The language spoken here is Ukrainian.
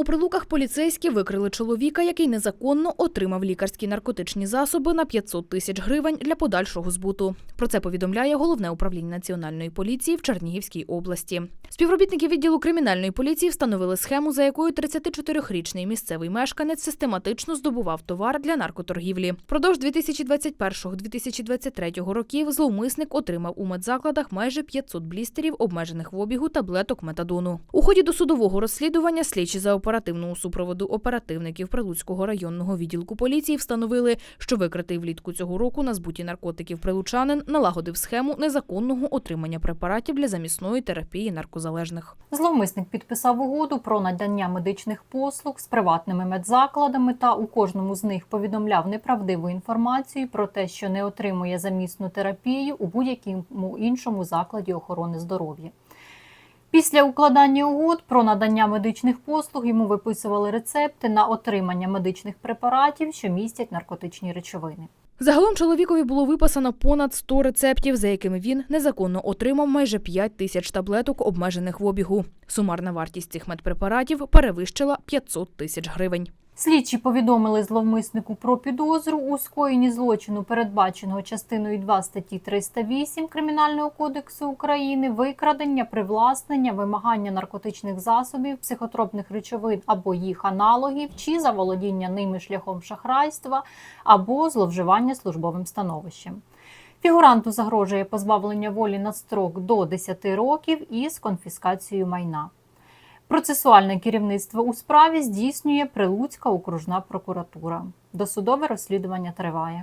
У прилуках поліцейські викрили чоловіка, який незаконно отримав лікарські наркотичні засоби на 500 тисяч гривень для подальшого збуту. Про це повідомляє головне управління національної поліції в Чернігівській області. Співробітники відділу кримінальної поліції встановили схему, за якою 34-річний місцевий мешканець систематично здобував товар для наркоторгівлі. Продовж 2021-2023 років зловмисник отримав у медзакладах майже 500 блістерів обмежених в обігу таблеток метадону. У ході досудового розслідування слідчі за оперативного супроводу оперативників Прилуцького районного відділку поліції встановили, що викритий влітку цього року на збуті наркотиків прилучанин налагодив схему незаконного отримання препаратів для замісної терапії наркозалежних. Зловмисник підписав угоду про надання медичних послуг з приватними медзакладами та у кожному з них повідомляв неправдиву інформацію про те, що не отримує замісну терапію у будь-якому іншому закладі охорони здоров'я. Після укладання угод про надання медичних послуг йому виписували рецепти на отримання медичних препаратів, що містять наркотичні речовини. Загалом чоловікові було виписано понад 100 рецептів, за якими він незаконно отримав майже 5 тисяч таблеток, обмежених в обігу. Сумарна вартість цих медпрепаратів перевищила 500 тисяч гривень. Слідчі повідомили зловмиснику про підозру у скоєнні злочину, передбаченого частиною 2 статті 308 Кримінального кодексу України, викрадення, привласнення, вимагання наркотичних засобів, психотропних речовин або їх аналогів, чи заволодіння ними шляхом шахрайства або зловживання службовим становищем. Фігуранту загрожує позбавлення волі на строк до 10 років із конфіскацією майна. Процесуальне керівництво у справі здійснює Прилуцька окружна прокуратура. Досудове розслідування триває.